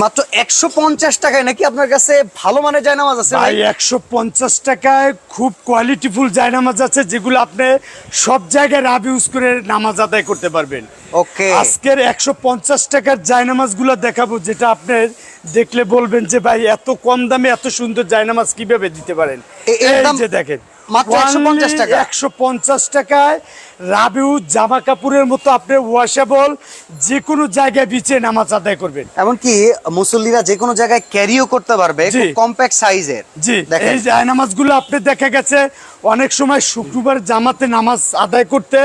মাত্র একশো পঞ্চাশ টাকায় নাকি আপনার কাছে ভালো মানের জায়নামাজ আছে ভাই একশো পঞ্চাশ টাকায় খুব কোয়ালিটিফুল জায়নামাজ আছে যেগুলো আপনি সব জায়গায় রাব ইউজ করে নামাজ আদায় করতে পারবেন। ওকে। আজকের একশো পঞ্চাশ টাকার জায়নামাজগুলো দেখাবো যেটা আপনি দেখলে বলবেন যে ভাই এত কম দামে এত সুন্দর জায়নামাজ কীভাবে দিতে পারেন? এই যে দেখেন। মাত্র 150 টাকা? একশো পঞ্চাশ টাকায় রাবিউ জামা কাপড়ের মতো আপনি ওয়াশেবল যে কোনো জায়গায় বিচে নামাজ আদায় করবেন এমনকি মুসল্লিরা যে কোনো জায়গায় ক্যারিও করতে পারবে। কম্প্যাক্ট সাইজের জি এই আপনি দেখা গেছে অনেক সময় শুক্রবার জামাতে নামাজ আদায় করতে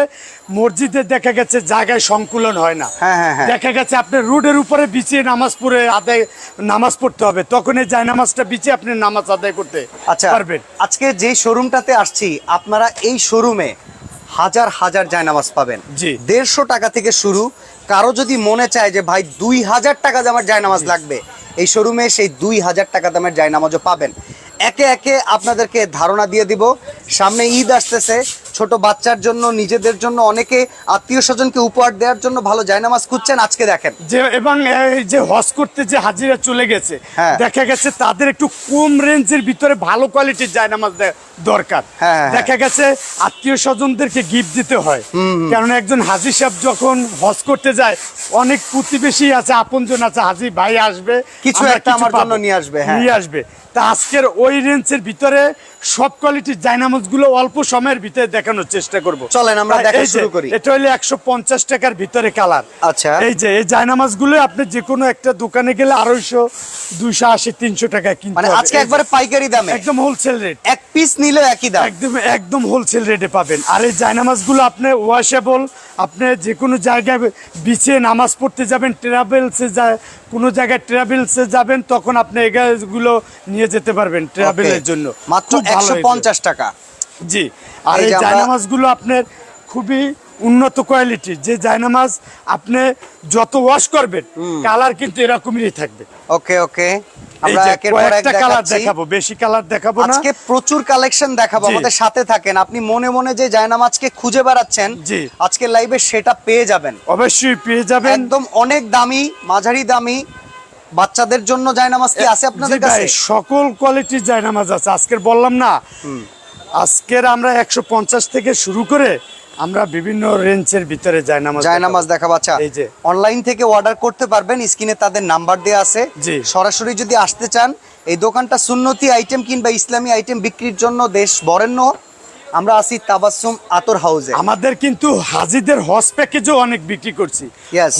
মসজিদে দেখা গেছে জায়গায় সংকুলন হয় না। হ্যাঁ, হ্যাঁ, হ্যাঁ। দেখা গেছে আপনি রোডের উপরে বিছিয়ে নামাজ পড়ে আদায় নামাজ পড়তে হবে। তখন এই জায়নামাজটা বিছিয়ে আপনি নামাজ আদায় করতে আচ্ছা পারবেন। আজকে যে শোরুমটাতে আসছি আপনারা এই শোরুমে হাজার হাজার জায়নামাজ পাবেন। জি। দেড়শো টাকা থেকে শুরু। কারও যদি মনে চায় যে ভাই দুই হাজার টাকা দামের জায়নামাজ লাগবে এই শোরুমে সেই দুই হাজার টাকা দামের জায়নামাজও পাবেন। একে একে আপনাদেরকে ধারণা দিয়ে দিব। সামনে ঈদ আসতেছে ছোট বাচ্চার জন্য নিজেদের জন্য অনেকে আত্মীয় স্বজনকে উপহার দেওয়ার জন্য ভালো জায়নামাজ খুঁজছেন আজকে দেখেন যে এবং এই যে হজ করতে যে হাজিরা চলে গেছে হ্যাঁ। দেখা গেছে তাদের একটু কম রেঞ্জের ভিতরে ভালো কোয়ালিটির জায়নামাজ দরকার হ্যাঁ, হ্যাঁ। দেখা গেছে আত্মীয় স্বজনদেরকে গিফট দিতে হয় কারণ একজন হাজি সাহেব যখন হজ করতে যায় অনেক প্রতিবেশী আছে আপনজন আছে হাজি ভাই আসবে কিছু একটা আমার। জন্য নিয়ে আসবে, হ্যাঁ। নিয়ে আসবে তা আজকের ওই রেঞ্জের ভিতরে সব কোয়ালিটির জায়নামাজগুলো অল্প সময়ের ভিতরে দেখানোর চেষ্টা করব। চলেন আমরা দেখা শুরু করি। এটা হলো একশো পঞ্চাশ টাকার ভিতরে কালার আচ্ছা। এই যে এই জায়নামাজগুলো আপনি যে কোনো একটা দোকানে গেলে আড়াইশো দুইশো আশি তিনশো টাকায় কিনতে মানে আজকে একবারে পাইকারি দামে। একদম হোলসেল রেট এক পিস নিলে একই দাম। একদম একদম হোলসেল রেটে পাবেন। আর এই জায়নামাজগুলো আপনি ওয়াশেবল আপনি যে কোনো জায়গায় বিছিয়ে নামাজ পড়তে যাবেন ট্রাভেলসে যা কোনো জায়গায় ট্রাভেলসে যাবেন তখন আপনি এগুলো নিয়ে যেতে পারবেন ট্রাভেলের জন্য। মাত্র একশো পঞ্চাশ টাকা। জি। আর এই এই যে আমরা- জায়নামাজগুলো আপনার খুবই উন্নত কোয়ালিটি যে জায়নামাজ আপনি যত ওয়াশ করবেন কালার কিন্তু এরকমই থাকবে। ওকে ওকে। আমরা একের পর এক কালার দেখাবো বেশি কালার দেখাবো না। আজকে প্রচুর কালেকশন দেখাবো আমাদের সাথে থাকেন। আপনি মনে মনে যে জায়নামাজকে খুঁজে বেড়াচ্ছেন জি। আজকে লাইভে সেটা পেয়ে যাবেন। অবশ্যই পেয়ে যাবেন। একদম অনেক দামি মাঝারি দামি বাচ্চাদের জন্য জায়নামাজ কি আছে আপনাদের জি কাছে? সকল কোয়ালিটির জায়নামাজ আছে। আজকের বললাম না আজকের আমরা একশো পঞ্চাশ থেকে শুরু করে আমরা বিভিন্ন রেঞ্জের ভিতরে জায়নামাজ জায়নামাজ দেখাবো। আচ্ছা। এই যে। অনলাইন থেকে অর্ডার করতে পারবেন স্ক্রিনে তাদের নাম্বার দেওয়া আছে। সরাসরি যদি আসতে চান এই দোকানটা সুন্নতি আইটেম কিংবা ইসলামী আইটেম বিক্রির জন্য দেশ বরেণ্য। আমরা আছি তাবাসুম আতর হাউসে আমাদের কিন্তু হাজিদের হজ প্যাকেজও অনেক বিক্রি করছি.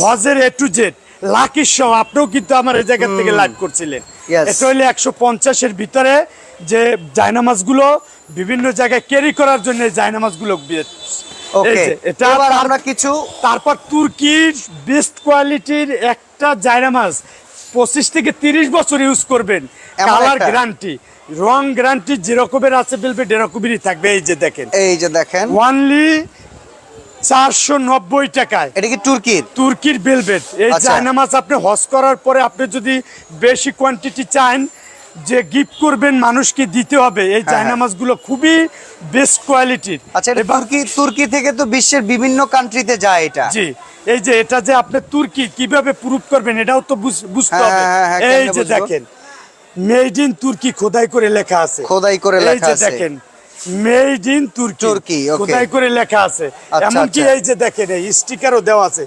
হজের A to Z lucky show আপনিও কিন্তু আমার এই জায়গা থেকে লাইভ করছিলেন। এটা হইলে একশো পঞ্চাশের ভিতরে যে জায়নামাজগুলো বিভিন্ন জায়গায় ক্যারি করার জন্য জায়নামাজগুলো ওকে এটা এবার আমরা কিছু তারপর তুর্কির বেস্ট কোয়ালিটির একটা জায়নামাজ পঁচিশ থেকে তিরিশ বছর ইউজ করবেন। কালার গ্যারান্টি রং গ্যারান্টি যেরকমের আছে বেলবেট এরকমেরই থাকবে। এই যে দেখেন। এই যে দেখেন। ওয়ানলি চারশো নব্বই টাকায়। এটা কি তুর্কির? তুর্কির বেলবেট এই আচ্ছা। জায়নামাজ আপনি হজ করার পরে আপনি যদি বেশি কোয়ান্টিটি চান যে গিফট করবেন মানুষকে দিতে হবে। এই হ্যাঁ। জায়নামাজগুলো খুবই বেস্ট কোয়ালিটির আচ্ছা এটা তুর্কি তুর্কি থেকে তো বিশ্বের বিভিন্ন কান্ট্রিতে যায় এটা। জি এই যে এটা যে আপনি তুর্কি কীভাবে প্রুফ করবেন এটাও তো বুঝ- বুঝতে হ্যাঁ, হবে। হ্যাঁ, হ্যাঁ, এই যে দেখেন মেড ইন তুর্কি খোদাই করে লেখা আছে। খোদাই করে এই লেখা যে আছে। দেখেন মেড ইন তুর্কি তুর্কি, খোদাই করে লেখা আছে। আচ্ছা, এমনকি আচ্ছা। এই যে দেখেন এই স্টিকারও দেওয়া আছে।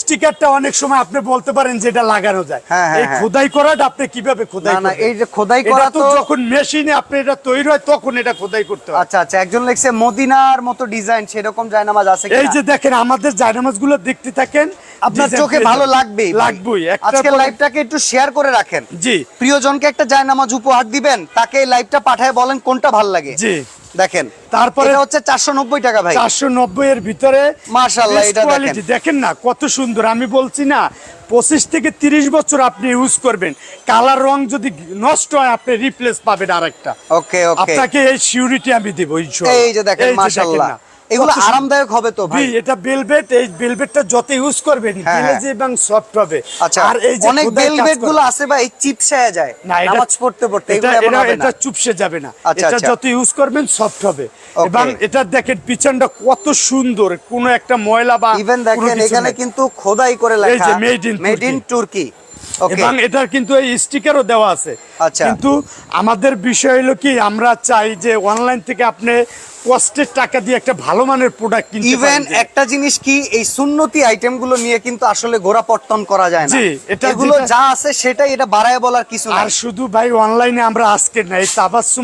স্টিকারটা অনেক সময় আপনি বলতে পারেন যে এটা লাগানো যায়। হ্যাঁ, হ্যাঁ, এই হ্যাঁ। খোদাই করাটা আপনি কীভাবে খোদাই না, এই যে খোদাই করা তো যখন মেশিনে আপনি এটা তৈরি হয় তখন এটা খোদাই করতে হয়। আচ্ছা আচ্ছা একজন লিখছে মদিনার মতো ডিজাইন সেরকম জায়নামাজ আছে এই যে দেখেন আমাদের জায়নামাজগুলো দেখতে থাকেন আপনার চোখে ভালো যাবেন। লাগবেই। একটা লাইভটাকে একটু শেয়ার করে রাখেন। জি। প্রিয়জনকে একটা জায়নামাজ উপহার দিবেন তাকে লাইভটা পাঠায় বলেন কোনটা ভালো লাগে। জি। দেখেন। তারপরে হচ্ছে চারশো নব্বই টাকা ভাই। চারশো নব্বই এর ভিতরে মার্শাল্লাহ এটা দেখেন। দেখেন না কত সুন্দর। আমি বলছি না পঁচিশ থেকে তিরিশ বছর আপনি ইউজ করবেন। কালার রং যদি নষ্ট হয় আপনি রিপ্লেস পাবেন আরেকটা। ওকে ওকে আপনাকে এই সিউরিটি আমি দেবো। এই যে দেখেন মার্শাল্লাহ। এগুলো। আরামদায়ক হবে তো ভাই। এটা বেলভেট এই বেলভেটটা যত ইউজ করবেন হ্যাঁ, এবং সফট হবে। আচ্ছা আর এই যে অনেক বেলভেটগুলো আছে ভাই চিপসায়া যায়। নামাজ পড়তে পড়তে এটা এগুলো এটা- এটা চুপসে যাবে না। আচ্ছা, এটা আচ্ছা। যত ইউজ করবেন সফট হবে। এবং এটা দেখেন পিছনটা কত সুন্দর। কোন একটা ময়লা বা ইভেন দেখেন এখানে কিন্তু খোদাই করে লেখা মেড ইন। তুর্কি. এবং এটার কিন্তু এই স্টিকারও দেওয়া আছে। আচ্ছা। কিন্তু আমাদের বিষয় হলো কি আমরা চাই যে অনলাইন থেকে আপনি কষ্টের টাকা দিয়ে একটা ভালো মানের প্রোডাক্ট কিনতে ইভেন একটা জিনিস কি এই সুন্নতি আইটেমগুলো নিয়ে কিন্তু আসলে গোড়া পট্টন করা যায় না। এটা যেটা- যা আছে সেটাই এটা বাড়ায় বলার কিছু আর শুধু ভাই অনলাইনে আমরা আজকে না এই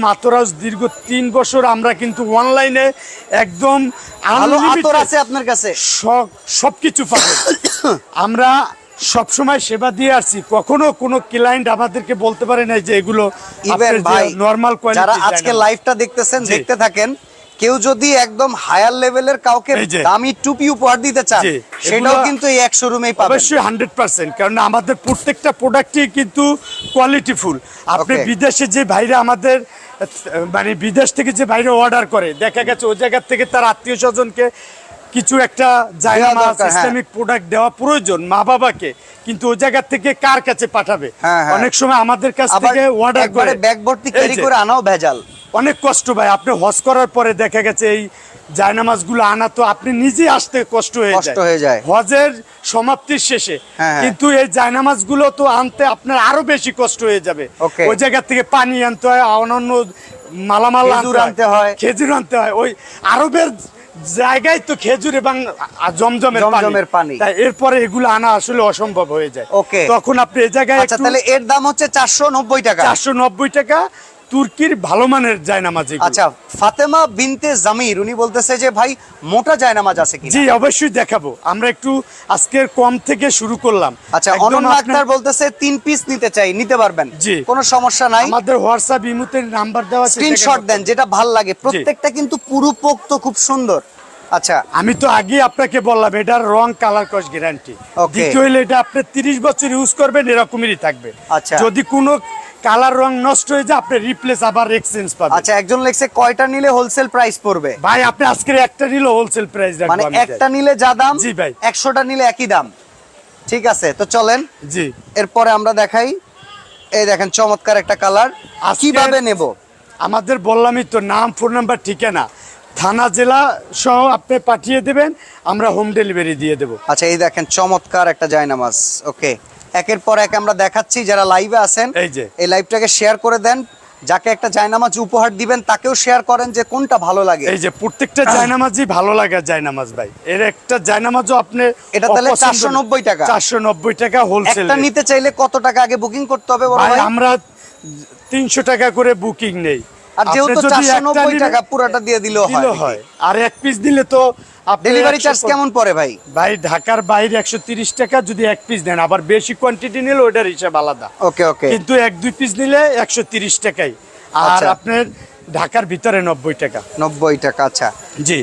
আতরাজ দীর্ঘ তিন বছর আমরা কিন্তু অনলাইনে একদম আতর আছে আপনার কাছে। সব সবকিছু পাবেন আমরা সবসময় সেবা দিয়ে আসছি। কখনো কোনো ক্লায়েন্ট আমাদেরকে বলতে পারে না যে এগুলো ইভেন ভাই নর্মাল যারা আজকে লাইভটা দেখতেছেন দেখতে থাকেন কেউ যদি একদম হায়ার লেভেলের কাউকে। দামি টুপি উপহার দিতে চান সেটাও কিন্তু এই এক শোরুমেই পাবেন। অবশ্যই হান্ড্রেড পার্সেন্ট কারণ আমাদের প্রত্যেকটা প্রোডাক্টই কিন্তু কোয়ালিটিফুল আপনি. বিদেশে যে বাইরে আমাদের মানে বিদেশ থেকে যে বাইরে অর্ডার করে দেখা গেছে ওই জায়গার থেকে তার আত্মীয় স্বজনকে কিছু একটা জায়গামাজ দরকার, হ্যাঁ। ইসলামিক প্রোডাক্ট দেওয়া প্রয়োজন মা বাবাকে কিন্তু ওই জায়গার থেকে কার কাছে পাঠাবে হ্যাঁ, হ্যাঁ। অনেক সময় আমাদের কাছ থেকে অর্ডার করে ক্যারি করে আনাও ভেজাল অনেক কষ্ট ভাই আপনি হজ করার পরে দেখা গেছে এই আনা তো আপনি নিজে আসতে কষ্ট হয়ে কষ্ট হয়ে যায়। হজের সমাপ্তির শেষে। কিন্তু এই জায়নামাজগুলো তো আনতে আপনার আরও বেশি কষ্ট হয়ে যাবে ওই জায়গা থেকে পানি আনতে হয় অন্যান্য মালামাল আনতে হয়। খেজুর আনতে হয় ওই আরবের জায়গায় তো খেজুর এবং জমজমের জমজমের পানি। তাই এরপরে এগুলো আনা আসলে অসম্ভব হয়ে যায়। ওকে। তখন আপনি এই জায়গায় আচ্ছা তাহলে এর দাম হচ্ছে চারশো নব্বই টাকা। চারশো নব্বই টাকা। তুর্কির ভালো মানের জায়নামাজ আচ্ছা ফাতেমা বিনতে জামির উনি বলতেছে যে ভাই মোটা জায়নামাজ আছে কি জি অবশ্যই দেখাবো। আমরা একটু আজকের কম থেকে শুরু করলাম। আচ্ছা অনন্য আক্তার বলতেছে তিন পিস নিতে চাই নিতে পারবেন? জি। কোনো সমস্যা নাই। আমাদের হোয়াটসঅ্যাপ ইমুতের নাম্বার দেওয়া স্ক্রিনশট দেন যেটা ভালো লাগে। প্রত্যেকটা কিন্তু পুরো পোক্ত খুব সুন্দর। আচ্ছা। আমি তো আগে আপনাকে বললাম এটার রং কালার কস গ্যারান্টি. দ্বিতীয় হলে এটা আপনি তিরিশ বছর ইউজ করবেন এরকমই থাকবে। আচ্ছা। যদি কোনো কালার রং নষ্ট হয়ে যায় আপনি রিপ্লেস আবার এক্সচেঞ্জ পাবেন। আচ্ছা একজন লেখছে কয়টা নিলে হোলসেল প্রাইস পড়বে? ভাই আপনি আজকের একটা নিলে হোলসেল প্রাইস মানে রাখব আমি একটা নিলে যা দাম জি ভাই। একশোটা নিলে একই দাম। ঠিক আছে তো চলেন। জি। এরপরে আমরা দেখাই এই দেখেন চমৎকার একটা কালার। কীভাবে নেব? আমাদের বললামই তো নাম ফোন নাম্বার ঠিকানা। থানা জেলা সহ আপনি পাঠিয়ে দেবেন আমরা হোম ডেলিভারি দিয়ে দেবো। আচ্ছা এই দেখেন চমৎকার একটা জায়নামাজ। ওকে একের পর এক আমরা দেখাচ্ছি যারা লাইভে আছেন। এই যে। এই লাইভটাকে শেয়ার করে দেন। যাকে একটা জায়নামাজ উপহার দিবেন তাকেও শেয়ার করেন যে কোনটা ভালো লাগে। এই যে প্রত্যেকটা জায়নামাজই ভালো লাগা জায়নামাজ ভাই। এর একটা জায়নামাজও আপনি এটা তাহলে 490 টাকা। চারশো নব্বই টাকা হোলসেল একটা নিতে চাইলে কত টাকা আগে বুকিং করতে হবে বড় ভাই আমরা তিনশো টাকা করে বুকিং নেই। আর যেহেতু আপনি যদি চারশো একটা নব্বই নিলে- টাকা পুরোটা দিয়ে দিলেও হয়। আর এক পিস দিলে তো ডেলিভারি চার্জ কেমন পড়ে ভাই? ভাই ঢাকার বাইরে একশো তিরিশ টাকা যদি এক পিস দেন আবার বেশি কোয়ান্টিটি নিলে ওটার হিসাব আলাদা। ওকে ওকে। কিন্তু এক দুই পিস নিলে একশো তিরিশ টাকাই। আর আচ্ছা। আপনার ঢাকার ভিতরে নব্বই টাকা। নব্বই টাকা আচ্ছা। জি।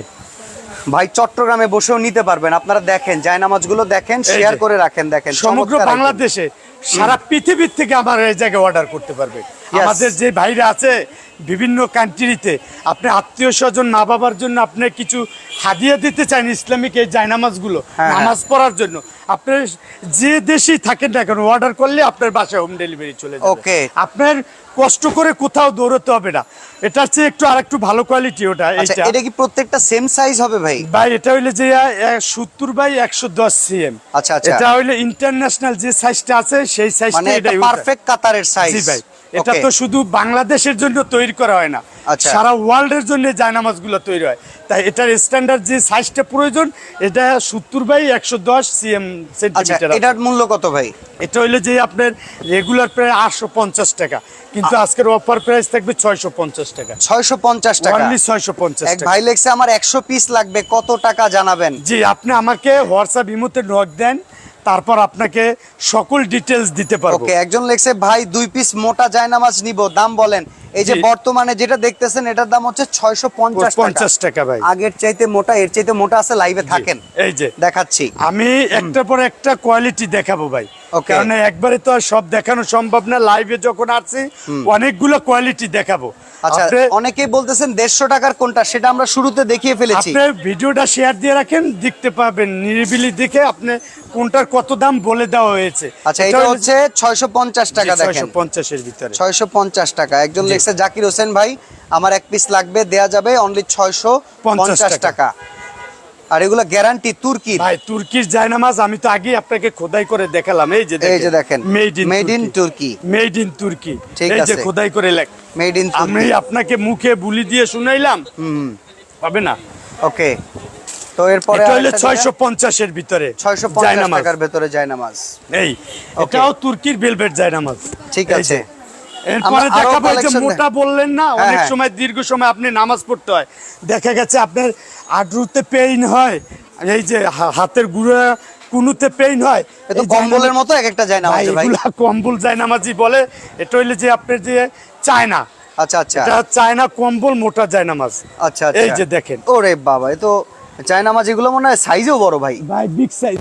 ভাই চট্টগ্রামে বসেও নিতে পারবেন। আপনারা দেখেন জায়নামাজগুলো দেখেন শেয়ার করে রাখেন দেখেন সমগ্র বাংলাদেশে সারা পৃথিবীর থেকে আমার এই জায়গায় অর্ডার করতে পারবে। আমাদের যে ভাইরা আছে বিভিন্ন কান্ট্রিতে। আপনি আত্মীয় স্বজন মা বাবার জন্য আপনি কিছু হাদিয়া দিতে চান ইসলামিক এই জায়নামাজগুলো হ্যাঁ, নামাজ পড়ার জন্য। আপনার যে দেশেই থাকেন না কেন অর্ডার করলে আপনার বাসায় হোম ডেলিভারি চলে যাবে। Okay. আপনার কষ্ট করে কোথাও দৌড়তে হবে না। এটার চেয়ে একটু আরেকটু ভালো কোয়ালিটি ওটা আচ্ছা এটা কি প্রত্যেকটা সেম সাইজ হবে ভাই? ভাই এটা হইলে যে সত্তর বাই একশো দশ সিএম আচ্ছা, আচ্ছা। এটা হইলে ইন্টারন্যাশনাল যে সাইজটা আছে সেই মানে সাইজটা এটা এটা পারফেক্ট কাতারের সাইজ জি ভাই। এটা তো শুধু বাংলাদেশের জন্য তৈরি করা হয় না। আচ্ছা। সারা ওয়ার্ল্ডের জন্য জায়নামাজগুলো তৈরি হয়। তাই এটার স্ট্যান্ডার্ড যে সাইজটা প্রয়োজন এটা সত্তর বাই একশো দশ সিএম আচ্ছা সেন্টিমিটার এটার মূল্য কত ভাই? এটা হইলে যে আপনার রেগুলার প্রায় আটশো পঞ্চাশ টাকা কিন্তু আজকের অফার প্রাইস থাকবে ছয়শো পঞ্চাশ টাকা। ছয়শো পঞ্চাশ টাকা? অনলি ছয়শো পঞ্চাশ ভাই লেখছে আমার একশো পিস লাগবে কত টাকা জানাবেন? জি আপনি আমাকে হোয়াটসঅ্যাপ ইমোতে নক দেন তারপর আপনাকে সকল ডিটেলস দিতে পারব। ওকে একজন লেখছে, ভাই, দুই পিস মোটা জায়নামাজ নিব। দাম বলেন এই যে বর্তমানে যেটা দেখতেছেন এটার দাম হচ্ছে ছয়শো পঞ্চাশ টাকা। ভাই। আগের চাইতে মোটা এর চাইতে মোটা আছে লাইভে থাকেন। এই যে। দেখাচ্ছি। আমি একটার পর একটা কোয়ালিটি দেখাবো ভাই। কারণ একবারে তো আর সব দেখানো সম্ভব না লাইভে যখন আসছি অনেকগুলো কোয়ালিটি দেখাবো। আচ্ছা অনেকেই বলতেছেন দেড়শো টাকার কোনটা? সেটা আমরা শুরুতে দেখিয়ে ফেলেছি। আপনি ভিডিওটা শেয়ার দিয়ে রাখেন দেখতে পাবেন নিরিবিলি দেখে আপনি কোনটার কত দাম বলে দেওয়া হয়েছে। আচ্ছা এটা হচ্ছে ছয়শো পঞ্চাশ টাকা দেখেন। ছয়শো পঞ্চাশের ভিতরে। ছয়শো পঞ্চাশ টাকা। একজন লিখছে জাকির হোসেন ভাই আমার এক পিস লাগবে দেয়া যাবে অনলি ছয়শো পঞ্চাশ টাকা। আর এগুলো গ্যারান্টি তুর্কির। ভাই তুর্কির জায়নামাজ আমি তো আগে আপনাকে খোদাই করে দেখালাম এই যে এই যে দেখেন। মেড ইন মেড ইন তুর্কি মেড ইন তুর্কি ঠিক এই যে খোদাই করে লেখ। মেড ইন আমি আপনাকে মুখে বুলি দিয়ে শুনাইলাম। হুম। হবে না? ওকে। তো এরপরে এটা হইলে ছয়শো পঞ্চাশের ভিতরে ছয়শো পঞ্চাশ জায়নামাজ। টাকার ভেতরে যায় নামাজ এই এটাও তুর্কির বেলভেট জায়নামাজ। ঠিক আছে। এরপরে যে মোটা বললেন না হ্যাঁ, অনেক হ্যাঁ। সময় দীর্ঘ সময় আপনি নামাজ পড়তে হয়। দেখা গেছে আপনার আড্রুতে পেইন হয় এই যে হাতের গুঁড়া কুনুতে পেইন হয়। এ তো এই কম্বলের মতো এক একটা যায় নামাজ ভাই ভাই। এগুলা কম্বল জায়নামাজি বলে এটা হইলে যে আপনার যে চায়না আচ্ছা আচ্ছা। এটা চায়না কম্বল মোটা জায়নামাজ। আচ্ছা আচ্ছা। এই যে দেখেন। ওরে বাবা এ তো চায় নামাজ এগুলো মনে হয় সাইজও বড় ভাই। ভাই বিগ সাইজ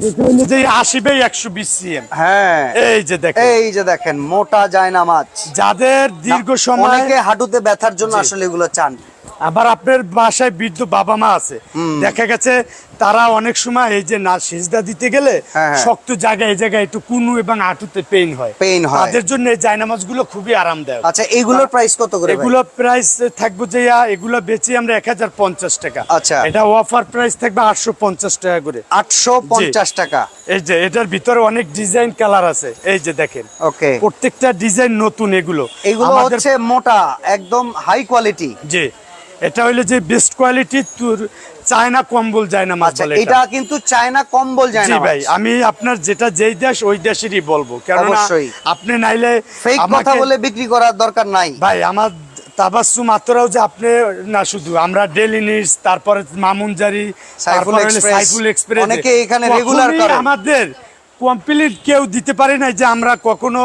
যে আশি বাই একশো বিশ সিএম হ্যাঁ। এই যে দেখেন। এই যে দেখেন মোটা চায়না মাছ যাদের দীর্ঘ সময় অনেকে হাঁটুতে ব্যথার জন্য আসলে এগুলো চান। আবার আপনার বাসায় বৃদ্ধ বাবা মা আছে। দেখা গেছে তারা অনেক সময় এই যে না সেজদা দিতে গেলে হ্যাঁ, হ্যাঁ। শক্ত জায়গায় এই জায়গায় একটু কুনু এবং আঁটুতে পেইন হয়। Pain হয়। তাদের জন্য এই জায়নামাজগুলো খুবই আরামদায়ক। আচ্ছা এগুলোর প্রাইস কত করে এগুলো প্রাইস থাকব যে এগুলো বেচি আমরা এক হাজার পঞ্চাশ টাকা। আচ্ছা। এটা অফার প্রাইস থাকবে আটশো পঞ্চাশ টাকা করে। আটশো পঞ্চাশ টাকা। এই যে এটার ভিতরে অনেক ডিজাইন কালার আছে। এই যে দেখেন। ওকে। প্রত্যেকটা ডিজাইন নতুন এগুলো। এগুলো হচ্ছে মোটা একদম হাই কোয়ালিটি জি। এটা হইল যে বেস্ট কোয়ালিটি তোর চায়না কম্বল যায় না মাছ বলে এটা। কিন্তু চায়না কম্বল যায় না ভাই আমি আপনার যেটা যেই দেশ ওই দেশেরই বলব। অবশ্যই। আপনি নাইলে ফেক কথা বলে বিক্রি করার দরকার নাই। ভাই আমার তাবাসু মাত্রাও যে আপনি না শুধু আমরা ডেলি নিউজ তারপরে মামুনজারি তারপরে সাইফুল এক্সপ্রেস অনেকে এখানে রেগুলার করে। আমাদের কমপ্লিট কেউ দিতে পারে না যে আমরা কখনো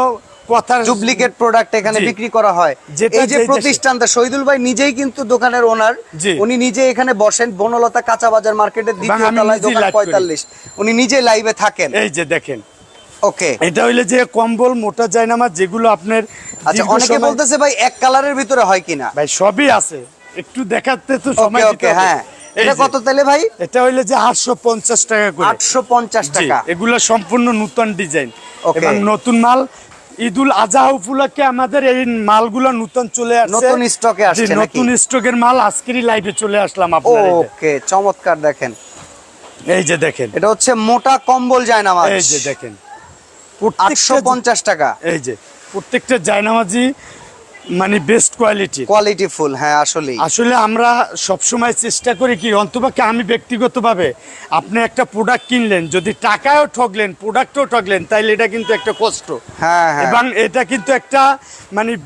কথা ডুপ্লিকেট প্রোডাক্ট এখানে বিক্রি করা হয়। এই যে প্রতিষ্ঠানটা শহীদুল ভাই নিজেই কিন্তু দোকানের ওনার উনি নিজে এখানে বসেন বনলতা কাঁচা বাজার মার্কেটের দ্বিতীয় তলায় দোকান পঁয়তাল্লিশ। উনি নিজে লাইভে থাকেন। এই যে দেখেন। ওকে এটা হইলে যে কম্বল মোটা যায় যেগুলো আপনার আচ্ছা অনেকে বলতেছে ভাই এক কালারের ভিতরে হয় কিনা? ভাই সবই আছে। একটু দেখাতে তো সময় দিতে হ্যাঁ। এটা কত তাহলে ভাই? এটা হইলে যে আটশো পঞ্চাশ টাকা করে। টাকা। এগুলো সম্পূর্ণ নতুন ডিজাইন. এবং নতুন মাল ঈদুল আজহা উপলক্ষে আমাদের এই মালগুলো নতুন চলে আসছে। নতুন স্টকে আসছে নতুন স্টকের মাল আজকেরই লাইভে চলে আসলাম আপনার ওকে চমৎকার দেখেন। এই যে দেখেন। এটা হচ্ছে মোটা কম্বল না এই যে দেখেন। আটশো প্রত্যেকটা পঞ্চাশ টাকা। এই যে প্রত্যেকটা জায়নামাজি মানে বেস্ট কোয়ালিটি কোয়ালিটি ফুল হ্যাঁ আসলে আসলে আমরা সবসময় চেষ্টা করি কি অন্তপক্ষে আমি ব্যক্তিগতভাবে আপনি একটা প্রোডাক্ট কিনলেন যদি টাকাও ঠকলেন প্রোডাক্টও ঠকলেন তাইলে এটা কিন্তু একটা কষ্ট। হ্যাঁ হ্যাঁ। এবং এটা কিন্তু একটা মানে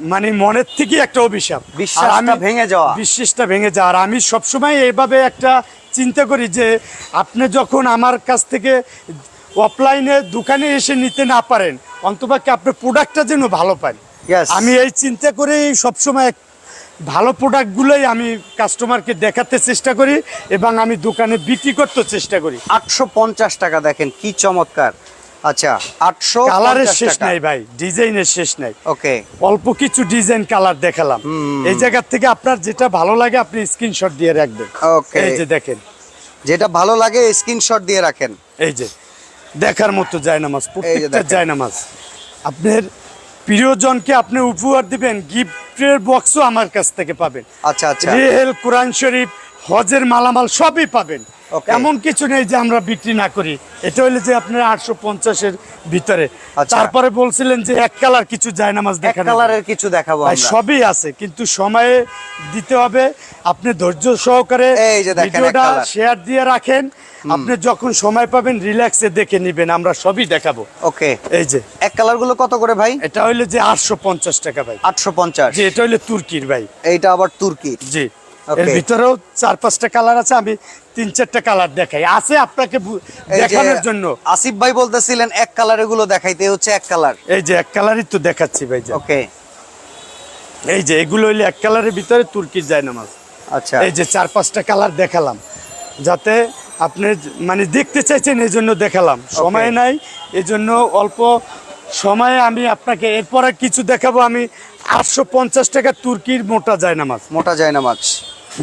মানে মনের থেকেই একটা অভিশাপ। বিশ্বাসটা ভেঙে যাওয়া। বিশ্বাসটা ভেঙে যাওয়া। আর আমি সবসময় এইভাবে একটা চিন্তা করি যে আপনি যখন আমার কাছ থেকে অফলাইনে দোকানে এসে নিতে না পারেন অন্তপক্ষে আপনার প্রোডাক্টটা যেন ভালো পান. আমি এই চিন্তা করেই সবসময় ভালো প্রোডাক্টগুলোই আমি কাস্টমারকে দেখাতে চেষ্টা করি এবং আমি দোকানে বিক্রি করতে চেষ্টা করি। আটশো পঞ্চাশ টাকা দেখেন কি চমৎকার। আচ্ছা আটশো কালারের শেষ নাই ভাই ডিজাইনের শেষ নাই। ওকে অল্প কিছু ডিজাইন কালার দেখালাম। এই জায়গা থেকে আপনার যেটা ভালো লাগে আপনি স্ক্রিনশট দিয়ে রাখবেন। Okay. এই যে দেখেন। যেটা ভালো লাগে স্ক্রিনশট দিয়ে রাখেন। এই যে দেখার মতো জায়নামাজ প্রত্যেকটা। জায়নামাজ। আপনার প্রিয়জনকে আপনি উপহার দিবেন গিফটের বক্সও আমার কাছ থেকে পাবেন আচ্ছা আচ্ছা রেহেল কোরআন শরীফ হজের মালামাল সবই পাবেন. এমন কিছু নেই যে আমরা বিক্রি না করি। এটা হইলে যে আপনার আটশো পঞ্চাশের ভিতরে। আচ্ছা। তারপরে বলছিলেন যে এক কালার কিছু জায়নামাজ দেখানো। কালারের কিছু দেখাবো সবই আছে কিন্তু সময়ে দিতে হবে। আপনি ধৈর্য সহকারে ভিডিওটা শেয়ার দিয়ে রাখেন। আপনি যখন সময় পাবেন রিল্যাক্সে দেখে নিবেন আমরা সবই দেখাবো। ওকে এই যে। এক কালারগুলো কত করে ভাই? এটা হইলে যে আটশো পঞ্চাশ টাকা ভাই। আটশো পঞ্চাশ। এটা হইলে তুর্কির ভাই। এইটা আবার তুর্কি জি. এর ভিতরেও চার পাঁচটা কালার আছে আমি তিন চারটা কালার দেখাই। আছে আপনাকে দেখানোর জন্য। আসিফ ভাই বলতেছিলেন এক কালারগুলো দেখাইতে হচ্ছে এক কালার এই যে এক কালারই তো দেখাচ্ছি ভাই যে। ওকে এই যে এগুলো হইলে এক কালারের ভিতরে তুর্কির যায় নামাজ আচ্ছা। এই যে চার পাঁচটা কালার দেখালাম। যাতে আপনি মানে দেখতে চাইছেন এই জন্য দেখালাম সময় নাই এই জন্য অল্প সময়ে আমি আপনাকে এরপরে কিছু দেখাবো। আমি আটশো পঞ্চাশ টাকা তুর্কির মোটা যায় নামাজ মোটা যায় না মাছ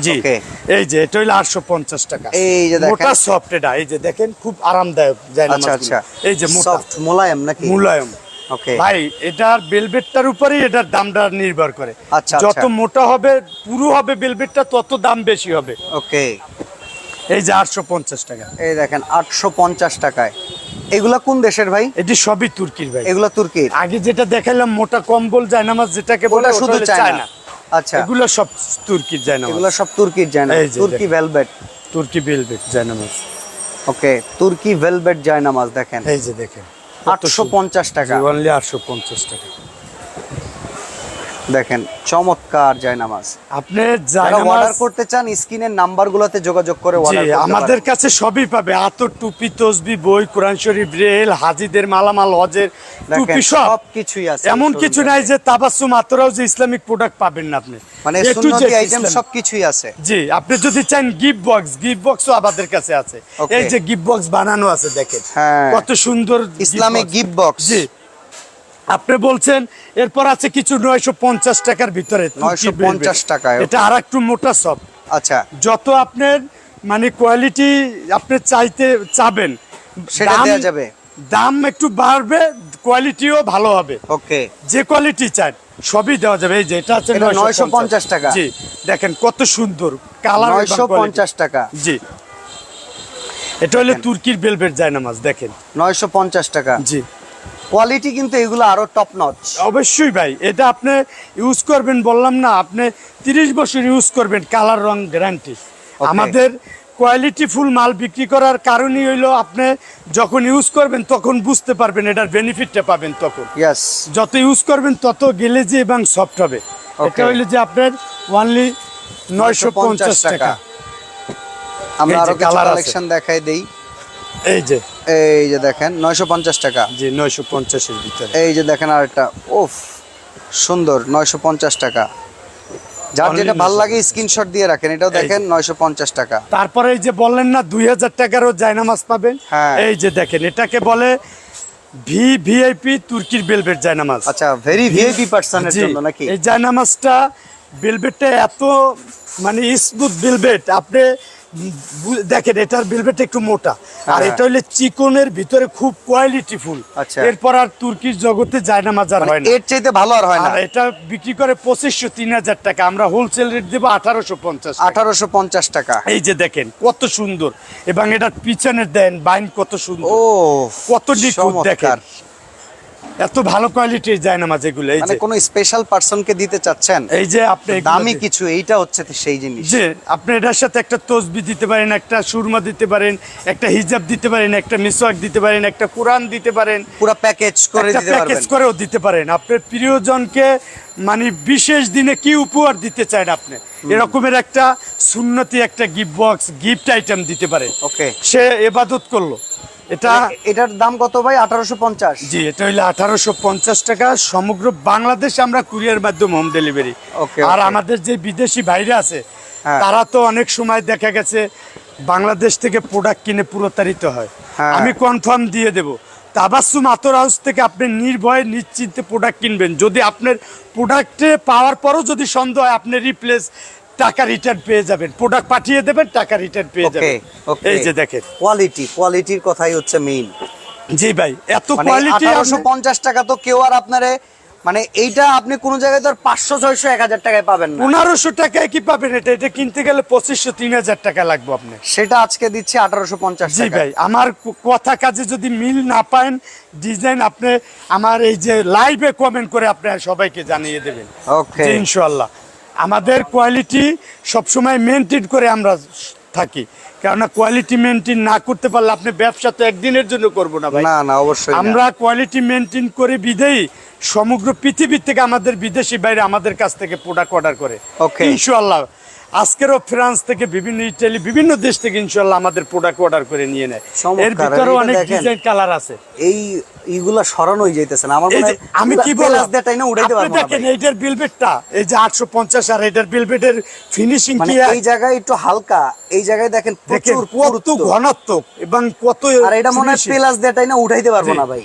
জি. এই যে এটা হইল আটশো পঞ্চাশ টাকা। এই যে মোটা সফট এটা। এই যে দেখেন খুব আরামদায়ক যায় আচ্ছা আচ্ছা। এই যে সফট মোলায়েম নাকি? মুলায়ম। ভাই এটার বেলভেটটার উপরেই এটার দামটা নির্ভর করে। আচ্ছা, যত আচ্ছা। মোটা হবে পুরো হবে বেলভেটটা তত দাম বেশি হবে। ওকে এই যে আটশো পঞ্চাশ টাকা। এই দেখেন আটশো পঞ্চাশ টাকায়। এগুলা কোন দেশের ভাই? এটি সবই তুর্কির ভাই। এগুলা তুর্কির? আগে যেটা দেখাইলাম মোটা কম্বল জায়নামাজ যেটাকে বলে শুধু চায়না। চায়না। আচ্ছা। এগুলো সব তুর্কির জায়নামাজ। এগুলো সব তুর্কির জায়না এই তুর্কি। ভেলভেট তুর্কি ভেলভেট জায়নামাজ। ওকে তুর্কি ভেলভেট জায়নামাজ দেখেন। এই যে দেখেন। আটশো পঞ্চাশ টাকা। অনলি আটশো পঞ্চাশ টাকা। দেখেন চমৎকার জায়নামাজ। আপনি যারা অর্ডার করতে চান স্ক্রিনের নাম্বারগুলোতে যোগাযোগ করে আমাদের কাছে সবই পাবে। আতর টুপি তসবি বই কোরআন শরীফ রেল হাজিদের মালামাল হজের টুপি সব। কিছুই আছে এমন কিছু নাই যে তাবাসুম আতরাও যে ইসলামিক প্রোডাক্ট পাবেন না আপনি। মানে সুন্নতি আইটেম। সব কিছুই আছে। জি আপনি যদি চান গিফট বক্স গিফট বক্সও আমাদের কাছে আছে। এই যে গিফট বক্স বানানো আছে দেখেন। হ্যাঁ। কত সুন্দর ইসলামিক গিফট বক্স জি। আপনি বলছেন এরপর আছে কিছু নয়শো পঞ্চাশ টাকার ভিতরে। 950। এটা আর একটু মোটা সব। আচ্ছা। যত আপনার মানে কোয়ালিটি আপনি চাইতে চাবেন সেটা যাবে। দাম একটু বাড়বে কোয়ালিটিও ভালো হবে। ওকে। যে কোয়ালিটি চান সবই দেওয়া যাবে। এই যে এটা আছে এটা 950 950 টাকা। জি দেখেন কত সুন্দর কালার নয়শো পঞ্চাশ টাকা। জি। এটা হলো তুর্কির বেলভেট জায়নামাজ দেখেন। নয়শো পঞ্চাশ টাকা। জি। কোয়ালিটি কিন্তু এগুলো আরও টপ নচ অবশ্যই ভাই এটা আপনি ইউজ করবেন বললাম না আপনি তিরিশ বছর ইউজ করবেন কালার রং গ্যারান্টি আমাদের কোয়ালিটি ফুল মাল বিক্রি করার কারণই হইল আপনি যখন ইউজ করবেন তখন বুঝতে পারবেন এটার বেনিফিটটা পাবেন তখন। ইয়েস যত ইউজ করবেন তত গেলেজি এবং সফট হবে। এটা. হইল যে আপনার নয়শো পঞ্চাশ টাকা। আমরা আরও আছে। কালেকশন দেখাই দেই। এই যে। এই যে দেখেন নয়শো পঞ্চাশ টাকা। জি নয়শো পঞ্চাশের ভিতরে। এই যে দেখেন আর একটা ওফ সুন্দর নয়শো পঞ্চাশ টাকা। যার যেটা ভালো লাগে স্ক্রিনশট দিয়ে রাখেন এটাও দেখেন নয়শো পঞ্চাশ টাকা। তারপরে এই যে বললেন না দুই হাজার টাকারও জায়নামাজ পাবেন। হ্যাঁ। এই যে দেখেন এটাকে বলে ভি ভিআইপি তুর্কির বেলভেট জায়নামাজ। আচ্ছা ভেরি ভিআইপি পার্সনের জন্য নাকি? এই জায়নামাজটা বেলভেটটা এত মানে স্মুথ বেলভেট আপনি দেখেন এটার বেলভেট একটু মোটা। আর হ্যাঁ। এটা হলে চিকনের ভিতরে খুব কোয়ালিটি ফুল এরপর আর তুর্কির জগতে জায়নামাজ আর মানে হয় না। এর চাইতে ভালো আর হয় না? এটা বিক্রি করে পঁচিশশো তিন হাজার টাকা। আমরা হোলসেল রেট দেবো আঠারোশো পঞ্চাশ আঠারোশো পঞ্চাশ টাকা। এই যে দেখেন কত সুন্দর। এবং এটার পিছনের দেন বাইন কত সুন্দর। ও কত দেখেন। চমৎকার। এত ভালো কোয়ালিটির যায় এগুলো এই মানে যে কোনো স্পেশাল পার্সনকে দিতে চাচ্ছেন? এই যে আপনি দামি কিছু এইটা হচ্ছে সেই জিনিস। যে আপনি এটার সাথে একটা তসবি দিতে পারেন একটা সুরমা দিতে পারেন একটা হিজাব দিতে পারেন একটা মিসওয়াক দিতে পারেন একটা কোরআন দিতে পারেন পুরো প্যাকেজ করে দিতে প্যাকেজ করেও দিতে পারেন। আপনার প্রিয়জনকে মানে বিশেষ দিনে কি উপহার দিতে চান আপনি? এরকমের একটা সুন্নতি একটা গিফট বক্স গিফট আইটেম দিতে পারে। ওকে। সে এবাদত করল। এটা এটার দাম কত ভাই? আঠারোশো পঞ্চাশ। জি এটা হইল আঠারোশো পঞ্চাশ টাকা। সমগ্র বাংলাদেশ আমরা কুরিয়ার মাধ্যমে হোম ডেলিভারি আর আমাদের যে বিদেশি ভাইরা আছে হ্যাঁ। তারা তো অনেক সময় দেখা গেছে বাংলাদেশ থেকে প্রোডাক্ট কিনে প্রতারিত হয়। হ্যাঁ। আমি কনফার্ম দিয়ে দেব। তাবাসুম আতর হাউস থেকে আপনি নির্ভয়ে নিশ্চিন্তে প্রোডাক্ট কিনবেন। যদি আপনার প্রোডাক্টে পাওয়ার পরও যদি সন্দেহ হয় আপনি রিপ্লেস টাকা রিটার্ন পেয়ে যাবেন। প্রোডাক্ট পাঠিয়ে দেবেন টাকা রিটার্ন পেয়ে যাবেন। এই যে দেখেন। কোয়ালিটি কোয়ালিটির কথাই হচ্ছে মেইন জি ভাই এত মানে কোয়ালিটি আঠারোশো পঞ্চাশ টাকা তো কেউ আর আপনারে মানে এইটা আপনি কোন জায়গায় তো পাঁচশো ছয়শো এক হাজার টাকায় পাবেন পনেরোশো টাকায় কি পাবেন এটা? এটা কিনতে গেলে পঁচিশশো তিন হাজার টাকা লাগবে আপনি। সেটা আজকে দিচ্ছে আঠারোশো পঞ্চাশ জি ভাই আমার কথা কাজে যদি মিল না পান ডিজাইন আপনি আমার এই যে লাইভে কমেন্ট করে আপনি সবাইকে জানিয়ে দেবেন। ওকে ইনশাল্লাহ আমাদের কোয়ালিটি সবসময় মেনটেন করে আমরা থাকি। কেননা কোয়ালিটি মেনটেন না করতে পারলে আপনি ব্যবসা তো একদিনের জন্য করব না ভাই। না না অবশ্যই আমরা কোয়ালিটি মেনটেন করে বিদেই সমগ্র পৃথিবীর থেকে আমাদের বিদেশি বাইরে আমাদের কাছ থেকে প্রোডাক্ট অর্ডার করে. ইনশাল্লাহ আজকেরও ফ্রান্স থেকে বিভিন্ন ইটালি বিভিন্ন দেশ থেকে ইনশাল্লাহ আমাদের প্রোডাক্ট অর্ডার করে নিয়ে নেয়। এর ভিতরে অনেক ডিজাইন কালার আছে। এই ইগুলা সরানোই যাইতেছে না। আমার মনে আমি কি বললাম? দেটাই না উঠাইতে পারব দেখেন। এইটার বিলবেটটা এই যে আটশো পঞ্চাশ আর এটার বিলবেটের ফিনিশিং কি এই জায়গায় একটু হালকা এই জায়গায় দেখেন প্রচুর পুরুত্ব। ঘনত্ব এবং কত আর এটা মনে হয়। পেলাস দেটাই না উঠাইতে পারব না ভাই।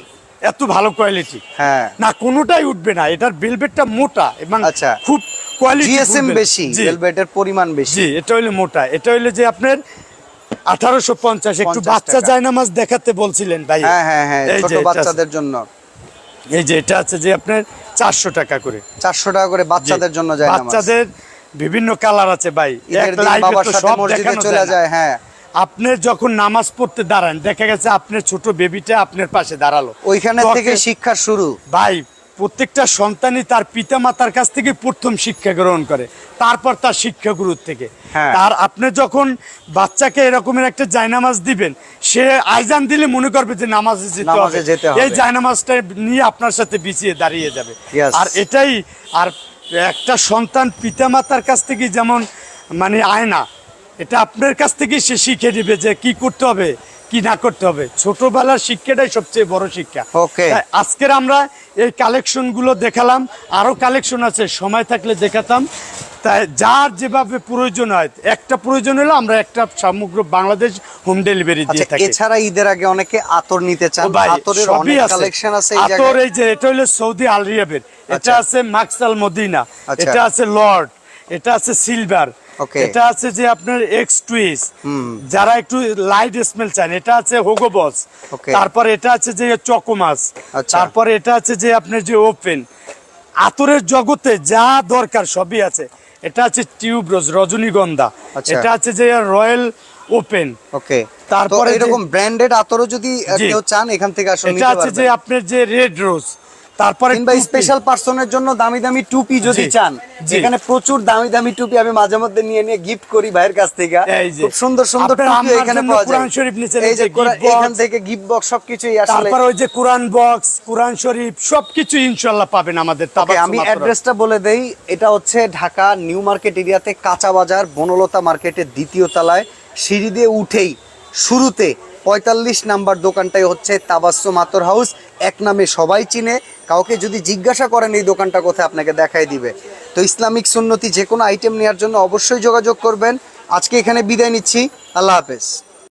এত ভালো কোয়ালিটি হ্যাঁ। না কোনোটাই উঠবে না। এটার বেলবেটটা মোটা এবং আচ্ছা। খুব কোয়ালিটি জিএসএম বেশি ভেলভেটের পরিমাণ বেশি। জি এটা হইল মোটা। এটা হইল যে আপনার আঠারোশো পঞ্চাশ একটু বাচ্চা টাকা। যায় নামাজ দেখাতে বলছিলেন ভাই। হ্যাঁ হ্যাঁ হ্যাঁ এই ছোট যে বাচ্চাদের জন্য। এই যে এটা আছে যে আপনার চারশো টাকা করে। চারশো টাকা করে বাচ্চাদের জন্য যায় বাচ্চাদের বিভিন্ন কালার আছে ভাই। বাবার সাথে মসজিদে চলে যায় হ্যাঁ। আপনি যখন নামাজ পড়তে দাঁড়ান দেখা গেছে আপনার ছোট বেবিটা আপনার পাশে দাঁড়াল। ওইখানে থেকে শিক্ষা শুরু। ভাই প্রত্যেকটা সন্তানই তার পিতা মাতার কাছ থেকে প্রথম শিক্ষা গ্রহণ করে তারপর তার শিক্ষাগুরুর থেকে। হ্যাঁ। তার আপনি যখন বাচ্চাকে এরকমের একটা জায়নামাজ দিবেন সে আইজান দিলে মনে করবে যে নামাজে যেতে হবে। এই জায়নামাজটা নিয়ে আপনার সাথে বিছিয়ে দাঁড়িয়ে যাবে। আর এটাই আর একটা সন্তান পিতা মাতার কাছ থেকে যেমন মানে আয়না এটা আপনার কাছ থেকে সে শিখে দিবে যে কি করতে হবে কি না করতে হবে ছোটবেলার শিক্ষাটাই সবচেয়ে বড় শিক্ষা. আজকের আমরা এই কালেকশনগুলো দেখালাম আরও কালেকশন আছে সময় থাকলে দেখাতাম তাই যার যেভাবে প্রয়োজন হয় একটা প্রয়োজন হলো আমরা একটা সমগ্র বাংলাদেশ হোম ডেলিভারি দিয়ে আচ্ছা থাকি এছাড়া ঈদের আগে অনেকে আতর নিতে চান আতরের অনেক আছে। কালেকশন আছে এই আতর এই যে এটা হলো সৌদি আরবিয়াবের এটা আচ্ছা। আছে মাকসাল মদিনা আচ্ছা। এটা আছে লর্ড এটা আছে সিলভার. এটা আছে যে আপনার এক্স টুইস যারা একটু লাইট স্মেল চান এটা আছে হোগোবস তারপর এটা আছে যে চকোমাস আচ্ছা। তারপর এটা আছে যে আপনার যে ওপেন আতরের জগতে যা দরকার সবই আছে। এটা আছে টিউব রোজ রজনীগন্ধা। আচ্ছা। এটা আছে যে রয়্যাল ওপেন ওকে তারপরে তারপরে এরকম ব্র্যান্ডেড আতরও যদি কেউ চান এখান থেকে আসলে এটা আছে যে আপনার যে রেড রোজ তারপরে কিংবা। স্পেশাল পার্সনের জন্য দামি দামি টুপি যদি চান জি। এখানে প্রচুর দামি দামি টুপি আমি মাঝে মধ্যে নিয়ে নিয়ে গিফট করি ভাইয়ের কাছ থেকে খুব সুন্দর সুন্দর টুপি এখানে পাওয়া যায় শরীফ নিচে এই যে। এখান থেকে গিফট বক্স সবকিছুই আসলে তারপর ওই যে কোরআন বক্স কোরআন শরীফ সবকিছু ইনশাল্লাহ পাবেন আমাদের তাবাসসুম আমি। অ্যাড্রেসটা বলে দেই এটা হচ্ছে ঢাকা নিউ মার্কেট এরিয়াতে কাঁচা বাজার বনলতা মার্কেটের দ্বিতীয় তলায় সিঁড়ি দিয়ে উঠেই শুরুতে পঁয়তাল্লিশ নাম্বার দোকানটাই হচ্ছে তাবাস্য মাতর হাউস। এক নামে সবাই চিনে। কাউকে যদি জিজ্ঞাসা করেন এই দোকানটা কোথায়, আপনাকে দেখাই দিবে। তো ইসলামিক সুন্নতি যে কোনো আইটেম নেওয়ার জন্য অবশ্যই যোগাযোগ করবেন। আজকে এখানে বিদায় নিচ্ছি। আল্লাহ হাফেজ।